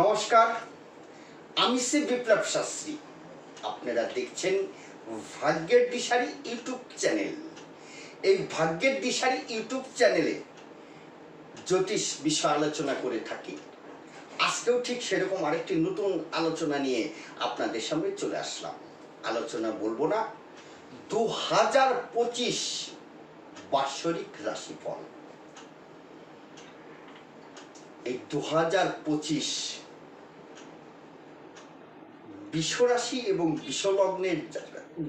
নমস্কার, আমি সে বিপ্লব শাস্ত্রী। আপনারা দেখছেন ভাগ্যের দিশারি ইউটিউব চ্যানেল। এই ভাগ্যের দিশারি ইউটিউব চ্যানেলে জ্যোতিষ বিষয় আলোচনা করে থাকি। আজকেও ঠিক সেরকম আরেকটি নতুন আলোচনা নিয়ে আপনাদের সামনে চলে আসলাম। আলোচনা বলব না দু হাজার পঁচিশ বাৎসরিক রাশিফল। এই দু হাজার পঁচিশ বিশ্বরাশি এবং বিশ্বলগ্নের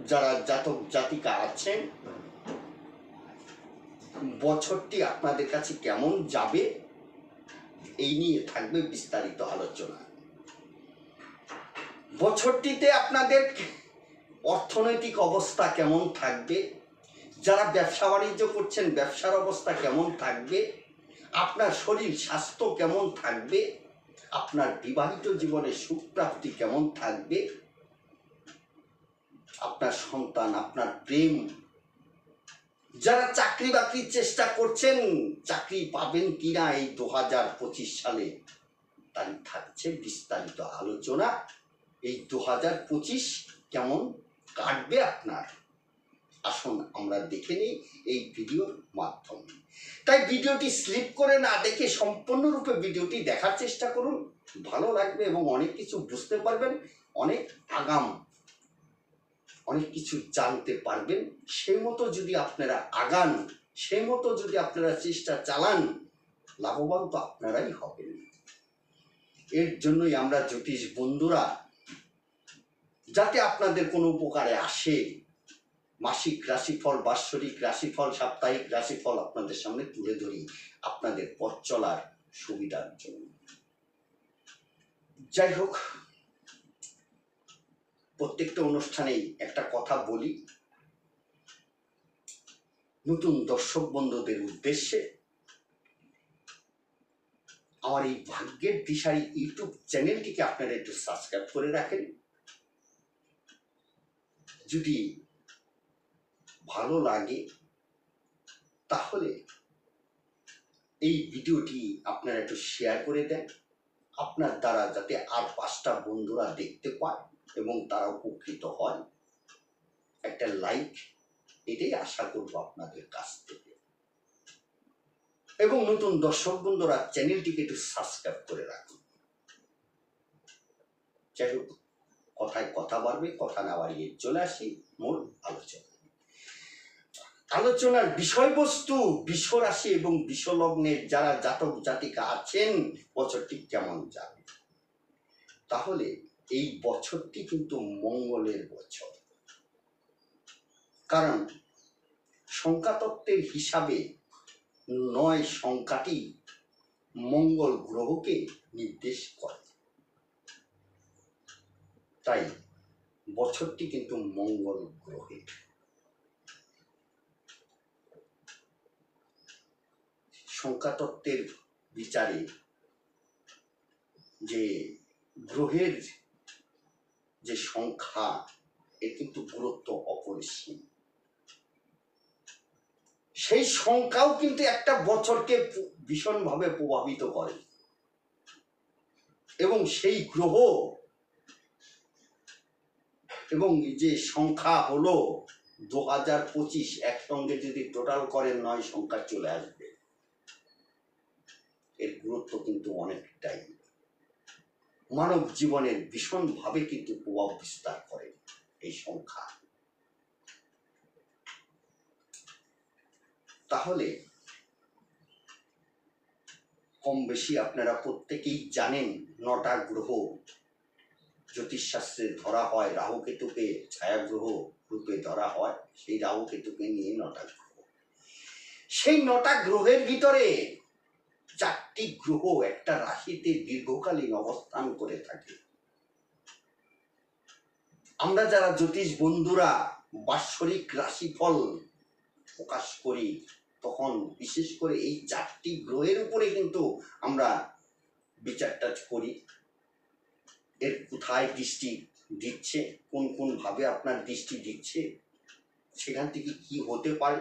যারা জাতক, জাতিকা আছেন, বছরটি আপনাদের কাছে কেমন যাবে? এই নিয়ে থাকবে বিস্তারিত আলোচনা। বছরটিতে আপনাদের অর্থনৈতিক অবস্থা কেমন থাকবে? যারা ব্যবসা বাণিজ্য করছেন, ব্যবসার অবস্থা কেমন থাকবে? আপনার শরীর, স্বাস্থ্য কেমন থাকবে? আপনার বিবাহিত জীবনে সুখ প্রাপ্তি কেমন থাকবে? আপনার সন্তান, আপনার প্রেম। যারা চাকরি বাকরির চেষ্টা করছেন, চাকরি পাবেন কিনা এই দু হাজার পঁচিশ সালে? তাই থাকছে বিস্তারিত আলোচনা। এই দু হাজার পঁচিশ কেমন কাটবে আপনার? আসুন, আমরা দেখে নিই এই ভিডিওর মাধ্যমে। তাই ভিডিওটি স্লিপ করে না দেখে সম্পূর্ণরূপে ভিডিওটি দেখার চেষ্টা করুন। ভালো লাগবে এবং অনেক কিছু বুঝতে পারবেন, অনেক আগাম, অনেক কিছু জানতে পারবেন। সেই মতো যদি আপনারা আগান, সেই মতো যদি আপনারা চেষ্টা চালান, লাভবান তো আপনারাই হবেন। এর জন্যই আমরা জ্যোতিষ বন্ধুরা, যাতে আপনাদের কোনো উপকারে আসে মাসিক রাশিফল, বাৎসরিক রাশিফল, সাপ্তাহিক রাশিফল আপনাদের সামনে তুলে ধরি। আপনাদের পথ চলার সুবিধার জন্য। যাই হোক, প্রত্যেকটা অনুষ্ঠানেই একটা কথা বলি। নতুন দর্শক বন্ধুদের উদ্দেশ্যে আমার এই ভাগ্যের দিশারি ইউটিউব চ্যানেলটিকে আপনারা একটু সাবস্ক্রাইব করে রাখেন। যদি ভালো লাগে, তাহলে এই ভিডিওটি আপনারা একটু শেয়ার করে দেন। আপনার দ্বারা যাতে আর পাঁচটা বন্ধুরা দেখতে পায় এবং তারা উপকৃত হয়। একটা লাইক এটাই আশা করব আপনাদের কাছ থেকে। এবং নতুন দর্শক বন্ধুরা, চ্যানেলটিকে একটু সাবস্ক্রাইব করে রাখুন। যাই হোক, কথায় কথা বাড়বে, কথা না বাড়িয়ে চলে আসি। মূল আলোচনা। আলোচনার বিষয়বস্তু, বিশ্বরাশি এবং বিশ্বলগ্নের যারা জাতক জাতিকা আছেন, বছরটি কেমন যাবে? তাহলে এই বছরটি কিন্তু মঙ্গলের বছর। কারণ সংখ্যাতত্ত্বের হিসাবে নয় সংখ্যাটি মঙ্গল গ্রহকে নির্দেশ করে। তাই বছরটি কিন্তু মঙ্গল গ্রহের। সংখ্যাতত্ত্বের বিচারে যে গ্রহের যে সংখ্যা, এর কিন্তু গুরুত্ব অপরিসীম। সেই সংখ্যাও কিন্তু একটা বছরকে ভীষণভাবে প্রভাবিত করে। এবং সেই গ্রহ এবং যে সংখ্যা হলো দু হাজার পঁচিশ, একসঙ্গে যদি টোটাল করেন নয় সংখ্যা চলে আসবে। এর গুরুত্ব কিন্তু অনেকটাই মানব জীবনের ভীষণভাবে কিন্তু প্রভাব বিস্তার করে এই সংখ্যা। তাহলে কম বেশি আপনারা প্রত্যেকেই জানেন নটা গ্রহ। জ্যোতিষশাস্ত্রে ধরা হয় রাহু কেতুকে ছায়াগ্রহ রূপে ধরা হয়, সেই রাহু কেতুকে নিয়ে নটা গ্রহ। সেই নটা গ্রহের ভিতরে চারটি গ্রহ একটা রাশিতে দীর্ঘকালীন অবস্থান করে থাকে। আমরা যারা জ্যোতিষ বন্ধুরা বাৎসরিক রাশিফল প্রকাশ করি, তখন বিশেষ করে এই চারটি গ্রহের উপরে কিন্তু আমরা বিচারটা করি। এর কোথায় দৃষ্টি দিচ্ছে, কোন কোন ভাবে আপনার দৃষ্টি দিচ্ছে, সেখান থেকে কি হতে পারে,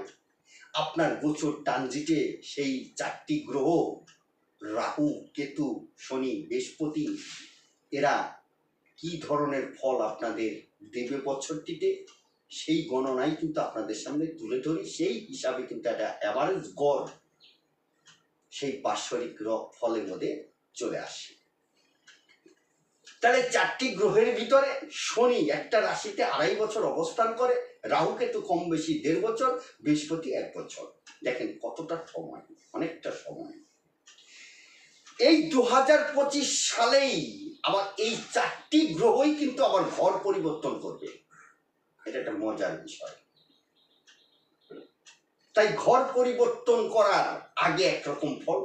আপনার গোচর ট্রানজিটে সেই চারটি গ্রহ রাহু, কেতু, শনি, বৃহস্পতি, এরা কি ধরনের ফল আপনাদের দেবে বছরটিতে? সেই গণনাই কিন্তু আপনাদের সামনে তুলে ধরি। সেই হিসাবে কিন্তু একটা অ্যাভারেজ গড় সেই র- ফলের মধ্যে চলে আসে। তাহলে চারটি গ্রহের ভিতরে শনি একটা রাশিতে আড়াই বছর অবস্থান করে, রাহু, কেতু কম বেশি দেড় বছর, বৃহস্পতি এক বছর। দেখেন কতটা সময়, অনেকটা সময়। এই দু হাজার পঁচিশ সালেই আমার এই চারটি গ্রহই কিন্তু আবার ঘর পরিবর্তন করবে। এটা একটা মজার বিষয়। তাই ঘর পরিবর্তন করার আগে একরকম ফল,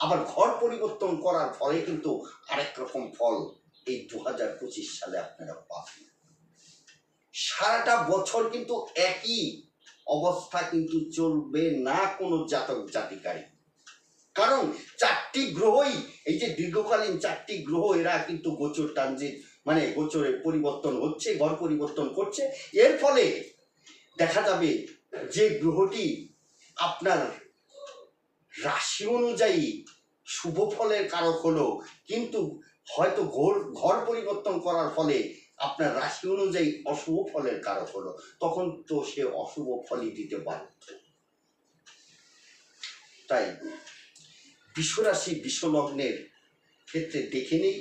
আবার ঘর পরিবর্তন করার ফলে কিন্তু আরেক রকম ফল এই দু হাজার পঁচিশ সালে আপনারা পাবেন। সারাটা বছর কিন্তু একই অবস্থা কিন্তু চলবে না কোনো জাতক জাতিকারী কারণ চারটি গ্রহই, এই যে দীর্ঘকালীন চারটি গ্রহ, এরা কিন্তু গোচর ট্রানজিট মানে গোচরে পরিবর্তন হচ্ছে, ঘর পরিবর্তন করছে। এর ফলে দেখা যাবে যে গ্রহটি আপনার রাশি অনুযায়ী শুভ ফলের কারক হলো, কিন্তু হয়তো ঘর ঘর পরিবর্তন করার ফলে আপনার রাশি অনুযায়ী অশুভ ফলের কারক হলো, তখন তো সে অশুভ ফলই দিতে বাধ্য। তাই বিশ্বরাশি, বিশ্বলগ্নের ক্ষেত্রে দেখে নেই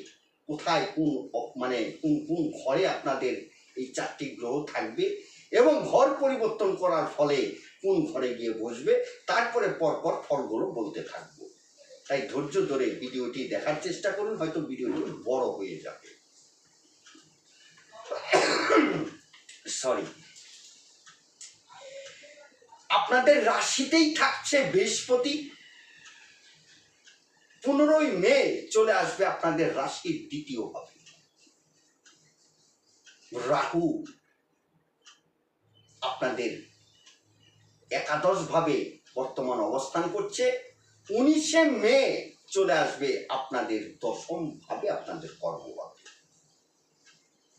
কোথায় কোন মানে কোন কোন ঘরে আপনাদের এই চারটি গ্রহ থাকবে এবং ঘর পরিবর্তন করার ফলে কোন ঘরে গিয়ে বসবে, তারপরে পরপর ফলগুলো বলতে থাকব। তাই ধৈর্য ধরে ভিডিওটি দেখার চেষ্টা করুন, হয়তো ভিডিওটি বড় হয়ে যাবে। সরি আপনাদের রাশিতেই থাকছে বৃহস্পতি পনেরোই মে চলে আসবে আপনাদের রাশির দ্বিতীয় ভাবে রাহু আপনাদের একাদশ ভাবে বর্তমান অবস্থান করছে। উনিশে মে চলে আসবে আপনাদের দশম ভাবে আপনাদের কর্মভাবে।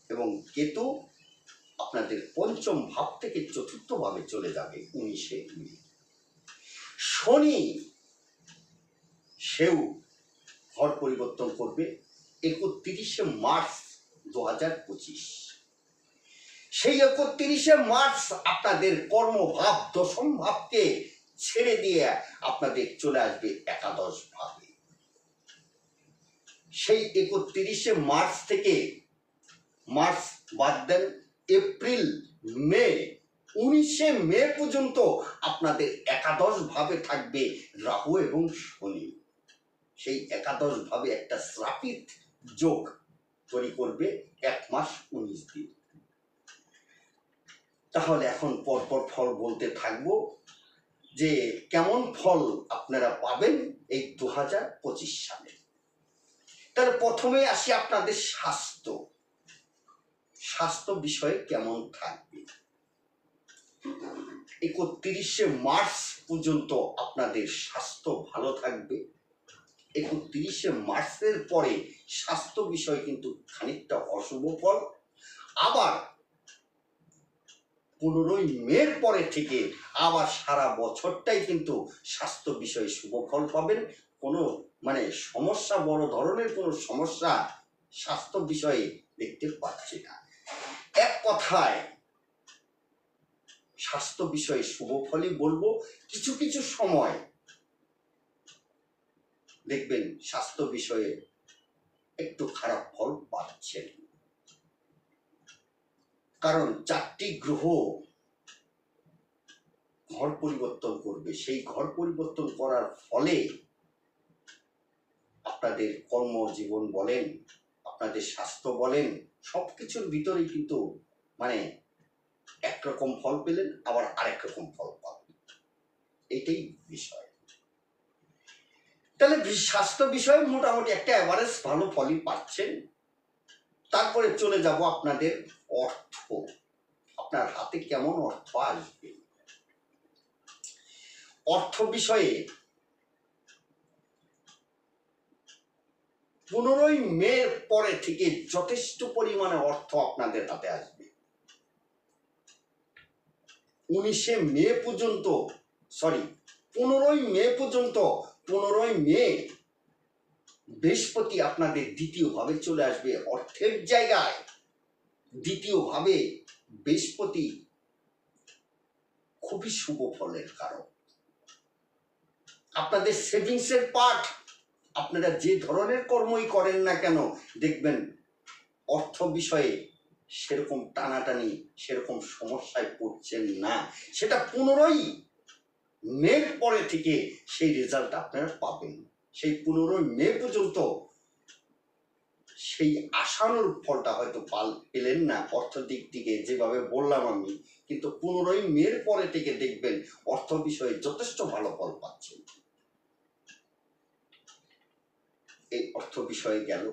এবং কেতু আপনাদের পঞ্চম ভাব থেকে চতুর্থ ভাবে চলে যাবে উনিশে মে। শনি সেও ঘর পরিবর্তন করবে একত্রিশে মার্চ দু হাজার পঁচিশ। সেই একত্রিশে মার্চ আপনাদের কর্মভাব, দশম ভাবকে ছেড়ে দিয়ে আপনাদের চলে আসবে একাদশ ভাবে। সেই একত্রিশে মার্চ থেকে মার্চ বাদ দেন, এপ্রিল, মে, উনিশে মে পর্যন্ত আপনাদের একাদশ ভাবে থাকবে রাহু এবং শনি। সেই একাদশ ভাবে একটা শ্রাপিত যোগ তৈরি করবে এক মাস উনিশ দিন। তাহলে এখন পরপর ফল বলতে থাকব যে কেমন ফল আপনারা পাবেন এই দু হাজার পঁচিশ সালে। তাহলে প্রথমে আসি আপনাদের স্বাস্থ্য। স্বাস্থ্য বিষয়ে কেমন থাকবে? একত্রিশে মার্চ পর্যন্ত আপনাদের স্বাস্থ্য ভালো থাকবে। একত্রিশে মার্চের পরে স্বাস্থ্য বিষয় কিন্তু খানিকটা অশুভ ফল। আবার পনেরোই মের পরে থেকে আবার সারা বছরটাই কিন্তু স্বাস্থ্য বিষয়ে শুভ ফল পাবেন। কোনো মানে সমস্যা, বড় ধরনের কোনো সমস্যা স্বাস্থ্য বিষয়ে দেখতে পাচ্ছি না। এক কথায় স্বাস্থ্য বিষয়ে শুভ ফলই বলব। কিছু কিছু সময় দেখবেন স্বাস্থ্য বিষয়ে একটু খারাপ ফল পাচ্ছেন কারণ চারটি গ্রহ ঘর পরিবর্তন করবে। সেই ঘর পরিবর্তন করার ফলে আপনাদের কর্মজীবন বলেন, আপনাদের স্বাস্থ্য বলেন, সবকিছুর ভিতরেই কিন্তু মানে একরকম ফল পেলেন, আবার আরেক রকম ফল পাবেন। এটাই বিষয়। তাহলে স্বাস্থ্য বিষয়ে মোটামুটি একটা অ্যাভারেজ ভালো ফলই পাচ্ছেন। তারপরে চলে যাব আপনাদের অর্থ। আপনার হাতে কেমন অর্থ আসবে? অর্থ বিষয়ে পনেরোই মে পরে থেকে যথেষ্ট পরিমাণে অর্থ আপনাদের হাতে আসবে। উনিশে মে পর্যন্ত সরি পনেরোই মে পর্যন্ত, পনেরোই মে বৃহস্পতি আপনাদের দ্বিতীয়ভাবে চলে আসবে। অর্থের জায়গায় দ্বিতীয়ভাবে বৃহস্পতি খুবই শুভ ফলের কারণ আপনাদের সেভিংসের পার্ট আপনারা যে ধরনের কর্মই করেন না কেন, দেখবেন অর্থ বিষয়ে সেরকম টানাটানি, সেরকম সমস্যায় পড়ছেন না। সেটা পুনরায় মের পরে থেকে সেই রেজাল্ট আপনারা পাবেন। সেই পনেরোই মে পর্যন্ত সেই আশানুর ফলটা হয়তো পাল, পেলেন না। অর্থ দিক থেকে যেভাবে বললাম আমি, কিন্তু পনেরোই মের পরে থেকে দেখবেন অর্থ বিষয়ে যথেষ্ট ভালো ফল পাচ্ছেন। এই অর্থ বিষয়ে গেল।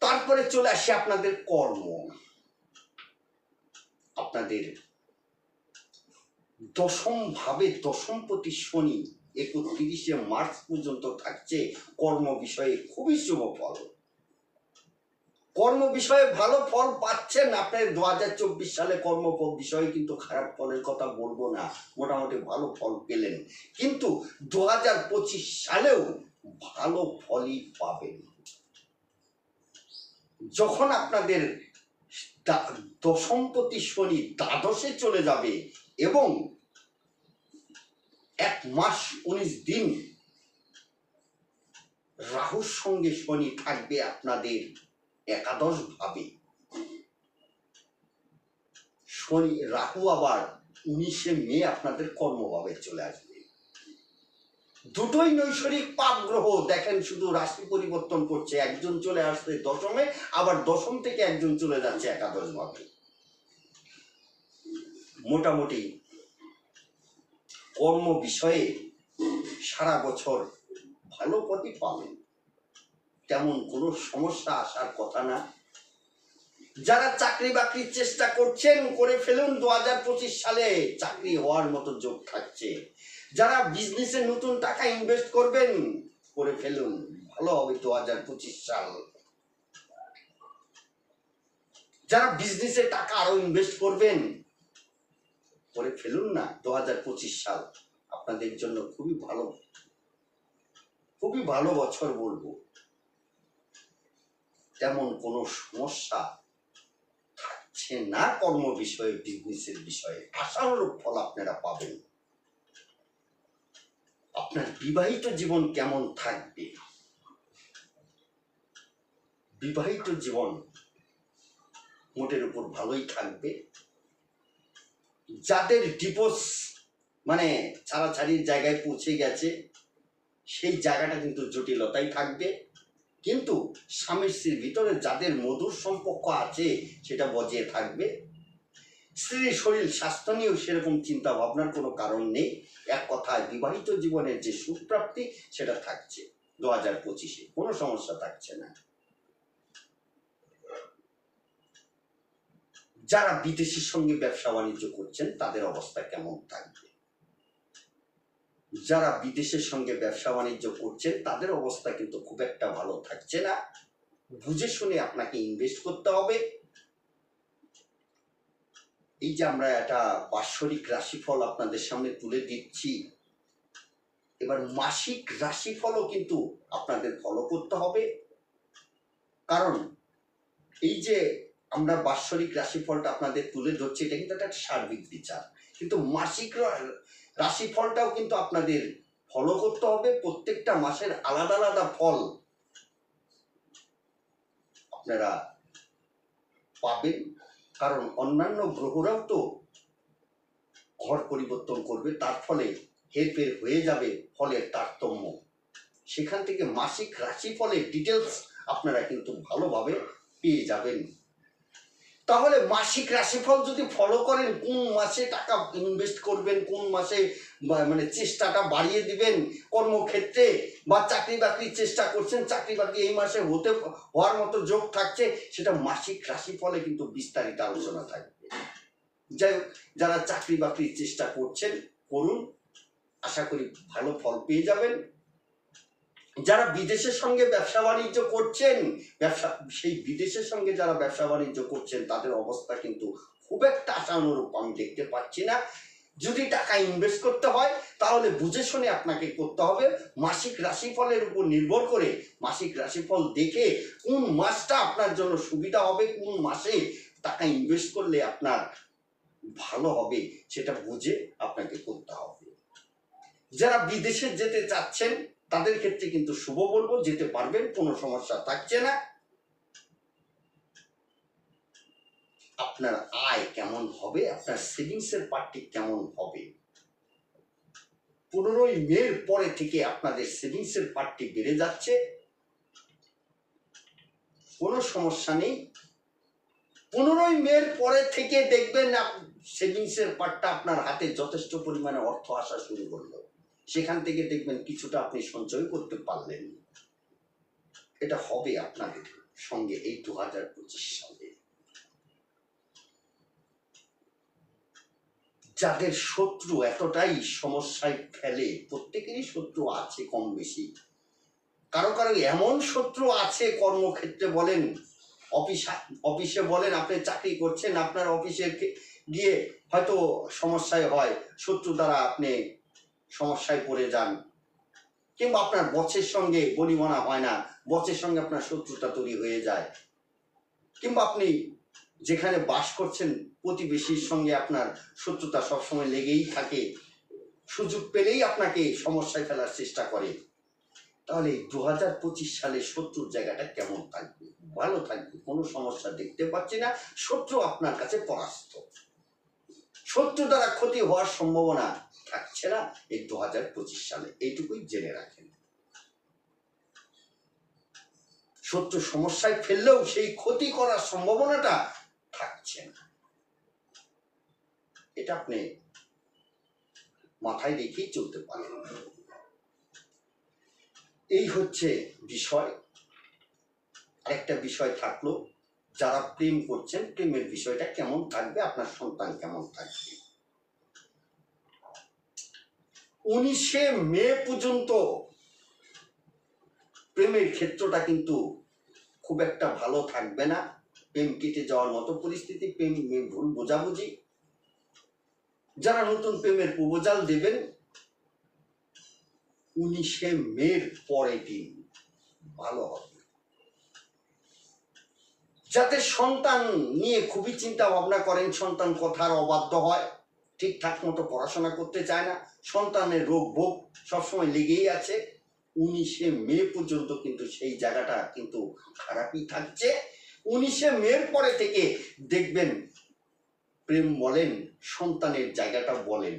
তারপরে চলে আসি আপনাদের কর্ম। আপনাদের দশম ভাবে দশমপতি শনি একত্রিশে মার্চ পর্যন্ত থাকছে কর্ম বিষয়ে। খুবই শুভ ফল। কর্ম বিষয়ে ভালো ফল পাচ্ছেন আপনার। দু হাজার চব্বিশ সালে কর্ম বিষয়ে কিন্তু খারাপ ফলের কথা বলব না। মোটামুটি ভালো ফল পেলেন। কিন্তু দু হাজার পঁচিশ সালেও ভালো ফলই পাবেন। যখন আপনাদের দা- দশমপতি শনি দ্বাদশে চলে যাবে এবং এক মাস উনিশ দিন রাহুর সঙ্গে শনি থাকবে আপনাদের একাদশ ভাবে শনি, রাহু আবার উনিশে মে আপনাদের কর্মভাবে চলে আসবে। দুটোই নৈসর্গিক পাপ গ্রহ। দেখেন শুধু রাশি পরিবর্তন করছে, একজন চলে আসছে দশমে, আবার দশম থেকে একজন চলে যাচ্ছে একাদশ ভাবে মোটামুটি কর্ম বিষয়ে সারা বছর ভালো পথই পাবেন তেমন কোনো সমস্যা আসার কথা না। যারা চাকরি বাকরির চেষ্টা করছেন, করে ফেলুন, দু হাজার পঁচিশ সালে চাকরি হওয়ার মতো যোগ থাকছে। যারা বিজনেসে নতুন টাকা ইনভেস্ট করবেন, করে ফেলুন। ভালো হবে দু হাজার পঁচিশ সাল। যারা বিজনেসে টাকা আরও ইনভেস্ট করবেন করে ফেলুন না দু হাজার পঁচিশ সাল। আপনাদের জন্য খুবই ভালো খুবই ভালো বছর বলব। তেমন কোনো সমস্যা থাকছে না কর্ম বিষয়ে বিজনেসের বিষয়ে। আশানুরূপ ফল আপনারা পাবেন। আপনার বিবাহিত জীবন কেমন থাকবে? বিবাহিত জীবন মোটের উপর ভালোই থাকবে। যাদের ডিভোর্স মানে ছাড়াছাড়ির জায়গায় পৌঁছে গেছে, সেই জায়গাটা কিন্তু জটিলতাই থাকবে। কিন্তু স্বামী স্ত্রীর ভিতরে যাদের মধুর সম্পর্ক আছে, সেটা বজায় থাকবে। স্ত্রীর শরীর স্বাস্থ্য নিয়েও সেরকম চিন্তা ভাবনার কোনো কারণ নেই। এক কথায় বিবাহিত জীবনের যে সুপ্রাপ্তি সেটা থাকছে। দু হাজার পঁচিশে কোনো সমস্যা থাকছে না। যারা বিদেশের সঙ্গে ব্যবসা বাণিজ্য করছেন, তাদের অবস্থা কেমন থাকবে? যারা বিদেশের সঙ্গে ব্যবসা বাণিজ্য করছেন তাদের অবস্থা কিন্তু খুব একটা ভালো থাকছে না। বুঝে শুনে আপনাকে ইনভেস্ট করতে হবে। এই যে আমরা একটা বাৎসরিক রাশিফল আপনাদের সামনে তুলে দিচ্ছি, এবার মাসিক রাশিফলও কিন্তু আপনাদের ফলো করতে হবে। কারণ এই যে আমরা বাৎসরিক রাশিফলটা আপনাদের তুলে ধরছি, এটা কিন্তু একটা সার্বিক বিচার। কিন্তু মাসিক রাশিফলটাও কিন্তু আপনাদের ফলো করতে হবে, প্রত্যেকটা মাসের আলাদা আলাদা ফল আপনারা পাবেন। কারণ অন্যান্য গ্রহরাও তো ঘর পরিবর্তন করবে, তার ফলে হেরফের হয়ে যাবে ফলের তারতম্য। সেখান থেকে মাসিক রাশিফলের ডিটেলস আপনারা কিন্তু ভালোভাবে পেয়ে যাবেন। তাহলে মাসিক রাশিফল যদি ফলো করেন, কোন মাসে টাকা ইনভেস্ট করবেন, কোন মাসে মানে চেষ্টাটা বাড়িয়ে দিবেন কর্মক্ষেত্রে বা চাকরি বাকরির চেষ্টা করছেন, চাকরি বাকরি এই মাসে হতে হওয়ার মতো যোগ থাকছে, সেটা মাসিক রাশিফলে কিন্তু বিস্তারিত আলোচনা থাকবে। যাই হোক, যারা চাকরি বাকরির চেষ্টা করছেন, করুন। আশা করি ভালো ফল পেয়ে যাবেন। যারা বিদেশের সঙ্গে ব্যবসা বাণিজ্য করছেন, ব্যবসা, সেই বিদেশের সঙ্গে যারা ব্যবসা বাণিজ্য করছেন, তাদের অবস্থা কিন্তু খুব একটা আশানুরূপ আমি দেখতে পাচ্ছি না। যদি টাকা ইনভেস্ট করতে হয়, তাহলে বুঝে শুনে আপনাকে করতে হবে। মাসিক রাশিফলের উপর নির্ভর করে মাসিক রাশিফল দেখে কোন মাসটা আপনার জন্য সুবিধা হবে, কোন মাসে টাকা ইনভেস্ট করলে আপনার ভালো হবে, সেটা বুঝে আপনাকে করতে হবে। যারা বিদেশে যেতে চাচ্ছেন তাদের ক্ষেত্রে কিন্তু শুভ বলব, যেতে পারবেন, কোনো সমস্যা থাকছে না। আপনার আয় কেমন হবে, আপনার সেভিংসের পার্টি কেমন হবে? পনেরোই মের পরে থেকে আপনাদের সেভিংসের পার্টি বেড়ে যাচ্ছে। কোনো সমস্যা নেই। পনেরোই মের পরে থেকে দেখবেন সেভিংসের পার্টটা আপনার হাতে যথেষ্ট পরিমাণে অর্থ আসা শুরু করল। সেখান থেকে দেখবেন কিছুটা আপনি সঞ্চয় করতে পারলেন। এটা হবে আপনাদের সঙ্গে এই দু হাজার পঁচিশ সালে। যাদের শত্রু এতটাই সমস্যায় ফেলে, প্রত্যেকেরই শত্রু আছে কম বেশি কারও কারও এমন শত্রু আছে কর্মক্ষেত্রে বলেন, অফিস, অফিসে বলেন আপনি চাকরি করছেন, আপনার অফিসে গিয়ে হয়তো সমস্যায় হয় শত্রু দ্বারা আপনি সমস্যায় পড়ে যান। কিংবা আপনার বসের সঙ্গে বনিমনা হয় না, বসের সঙ্গে আপনার শত্রুতা তৈরি হয়ে যায়। কিংবা আপনি যেখানে বাস করছেন, প্রতিবেশীর সঙ্গে আপনার শত্রুতা সবসময় লেগেই থাকে। সুযোগ পেলেই আপনাকে সমস্যায় ফেলার চেষ্টা করে। তাহলে দু হাজার পঁচিশ সালে শত্রুর জায়গাটা কেমন থাকবে? ভালো থাকবে। কোনো সমস্যা দেখতে পাচ্ছি না। শত্রু আপনার কাছে পরাস্ত। শত্রু দ্বারা ক্ষতি হওয়ার সম্ভাবনা থাকছে না এই দু হাজার পঁচিশ সালে। এইটুকুই জেনে রাখেন। শত্রু সমস্যায় ফেললেও সেই ক্ষতি করার সম্ভাবনাটা থাকছে না। এটা আপনি মাথায় রেখেই চলতে পারেন। এই হচ্ছে বিষয়। আরেকটা বিষয় থাকল যারা প্রেম করছেন, প্রেমের বিষয়টা কেমন থাকবে, আপনার সন্তান কেমন থাকবে? উনিশে মে পর্যন্ত প্রেমের ক্ষেত্রটা কিন্তু খুব একটা ভালো থাকবে না। প্রেম কেটে যাওয়ার মতো পরিস্থিতি, প্রেম ভুল বোঝাবুঝি। যারা নতুন প্রেমের প্রপোজাল দেবেন, উনিশে মের পরে দিন ভালো হবে। যাতে সন্তান নিয়ে খুবই চিন্তা ভাবনা করেন, সন্তান কথার অবাধ্য হয়, ঠিকঠাক মতো পড়াশোনা করতে চায় না, সন্তানের রোগ ভোগ সবসময় লেগেই আছে। উনিশে মে পর্যন্ত কিন্তু সেই জায়গাটা কিন্তু খারাপই থাকছে। উনিশে মের পরে থেকে দেখবেন, প্রেম বলেন, সন্তানের জায়গাটা বলেন।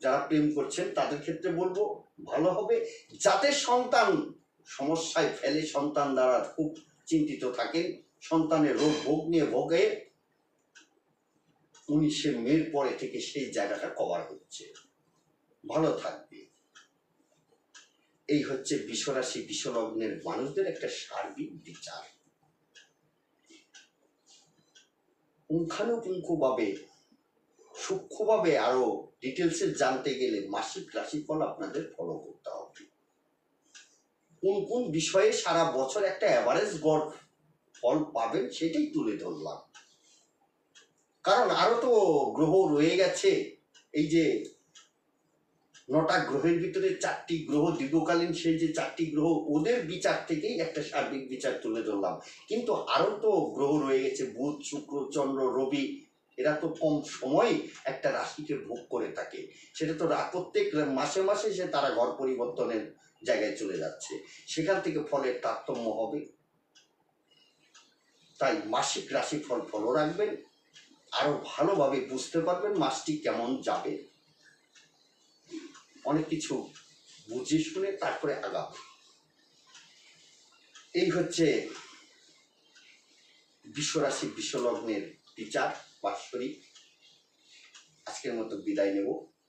যারা প্রেম করছেন, তাদের ক্ষেত্রে বলব, ভালো হবে। যাতে সন্তান সমস্যায় ফেলে, সন্তান দ্বারা খুব চিন্তিত থাকেন সন্তানের রোগ, ভোগ নিয়ে ভোগে উনিশে মের পরে থেকে সেই জায়গাটা কভার হচ্ছে। ভালো থাকবে। এই হচ্ছে বিশ্বরাশি, বিশ্বলগ্নের মানুষদের একটা সার্বিক বিচার। পুঙ্খানুপুঙ্খভাবে, সূক্ষ্মভাবে আরও ডিটেলসে জানতে গেলে মাসিক রাশিফল আপনাদের ফলো করতে হবে। কোন কোন বিষয়ে সারা বছর একটা অ্যাভারেজ গড় ফল পাবেন সেটাই তুলে ধরলাম। কারণ আরও তো গ্রহ রয়ে গেছে, এই যে নটা গ্রহের ভিতরে চারটি গ্রহ দীর্ঘকালীন, সেই যে চারটি গ্রহ, ওদের বিচার থেকেই একটা সার্বিক বিচার তুলে ধরলাম। কিন্তু আরও তো গ্রহ রয়ে গেছে, বুধ, শুক্র, চন্দ্র, রবি, এরা তো কম সময় একটা রাশিকে ভোগ করে থাকে। সেটা তো প্রত্যেক মাসে মাসে সে তারা ঘর পরিবর্তনের জায়গায় চলে যাচ্ছে। সেখান থেকে ফলের তারতম্য হবে। তাই মাসিক রাশি ফল ফলো রাখবেন। আরও ভালোভাবে বুঝতে পারবেন মাসটি কেমন যাবে। অনেক কিছু বুঝে শুনে তারপরে আগাবে। এই হচ্ছে বিশ্বরাশি বিশ্বলগ্নের বিচার বাৎসরিক আজকের মতো বিদায় নেব।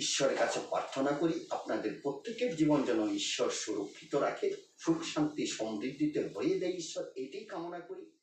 ঈশ্বরের কাছে প্রার্থনা করি আপনাদের প্রত্যেকের জীবন যেন ঈশ্বর সুরক্ষিত রাখে, সুখ শান্তি সমৃদ্ধিতে ভরিয়ে দেয় ঈশ্বর, এটাই কামনা করি।